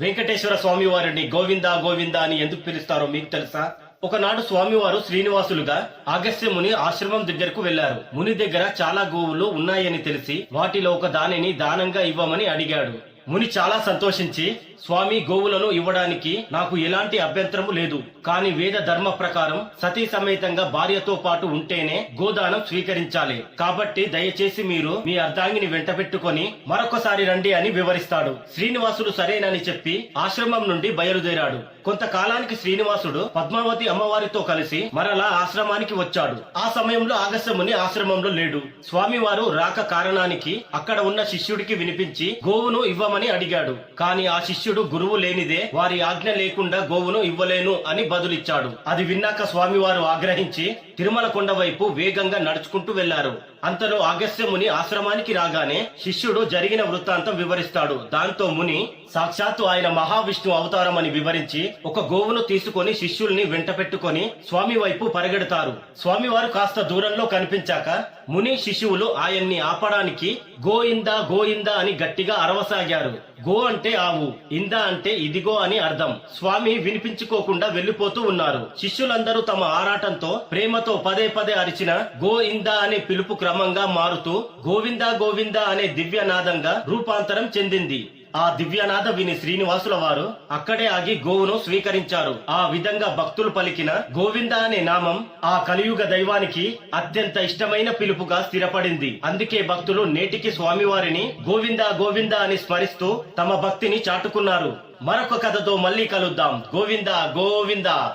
వెంకటేశ్వర స్వామి వారిని గోవింద గోవింద అని ఎందుకు పిలుస్తారో మీకు తెలుసా? ఒకనాడు స్వామివారు శ్రీనివాసులుగా అగస్త్య ముని ఆశ్రమం దగ్గరకు వెళ్ళారు ముని దగ్గర చాలా గోవులు ఉన్నాయని తెలిసి వాటిలో ఒక దానిని దానంగా ఇవ్వమని అడిగాడు. ముని చాలా సంతోషించి స్వామి గోవులను ఇవ్వడానికి నాకు ఎలాంటి అభ్యంతరము లేదు. కానీ వేద ధర్మ ప్రకారం సతీ సమేతంగా భార్యతో పాటు ఉంటేనే గోదానం స్వీకరించాలి. కాబట్టి దయచేసి మీరు మీ అర్ధాంగిని వెంట పెట్టుకొని మరొకసారి రండి అని వివరిస్తాడు. శ్రీనివాసుడు సరేనని చెప్పి ఆశ్రమం నుండి బయలుదేరాడు. కొంతకాలానికి శ్రీనివాసుడు పద్మావతి అమ్మవారితో కలిసి మరలా ఆశ్రమానికి వచ్చాడు. ఆ సమయంలో ఆగస్యముని ఆశ్రమంలో లేడు. స్వామివారు రాక కారణానికి అక్కడ ఉన్న శిష్యుడికి వినిపించి గోవును ఇవ్వమని అడిగాడు. కానీ ఆ శిష్యుడు గురువు లేనిదే వారి ఆజ్ఞ లేకుండా గోవును ఇవ్వలేను అని బదులిచ్చాడు. అది విన్నాక స్వామివారు ఆగ్రహించి తిరుమల కొండ వైపు వేగంగా నడుచుకుంటూ వెళ్ళారు. అంతలో అగస్త్య ముని ఆశ్రమానికి రాగానే శిష్యుడు జరిగిన వృత్తాంతం వివరిస్తాడు. దాంతో ముని సాక్షాత్తు ఆయన మహావిష్ణు అవతారం అని వివరించి ఒక గోవును తీసుకొని శిష్యుల్ని వెంట పెట్టుకుని స్వామి వైపు పరిగెడతారు. స్వామివారు కాస్త దూరంలో కనిపించాక ముని శిశువులు ఆయన్ని ఆపడానికి గోయిందా గోయిందా అని గట్టిగా అరవసాగారు. గో అంటే ఆవు ఇంద అంటే ఇదిగో అని అర్థం. స్వామి వినిపించుకోకుండా వెళ్ళిపోతూ ఉన్నారు. శిష్యులందరూ తమ ఆరాటంతో ప్రేమతో పదే పదే అరిచిన గో ఇంద అనే పిలుపు క్రమంగా మారుతూ గోవిందా గోవిందా అనే దివ్యనాదంగా రూపాంతరం చెందింది. ఆ దివ్యనాథ విని శ్రీనివాసుల వారు అక్కడే ఆగి గోవును స్వీకరించారు. ఆ విధంగా భక్తులు పలికిన గోవింద అనే నామం ఆ కలియుగ దైవానికి అత్యంత ఇష్టమైన పిలుపుగా స్థిరపడింది. అందుకే భక్తులు నేటికి స్వామివారిని గోవింద గోవింద అని స్మరిస్తూ తమ భక్తిని చాటుకున్నారు. మరొక కథతో మళ్ళీ కలుద్దాం. గోవింద గోవింద.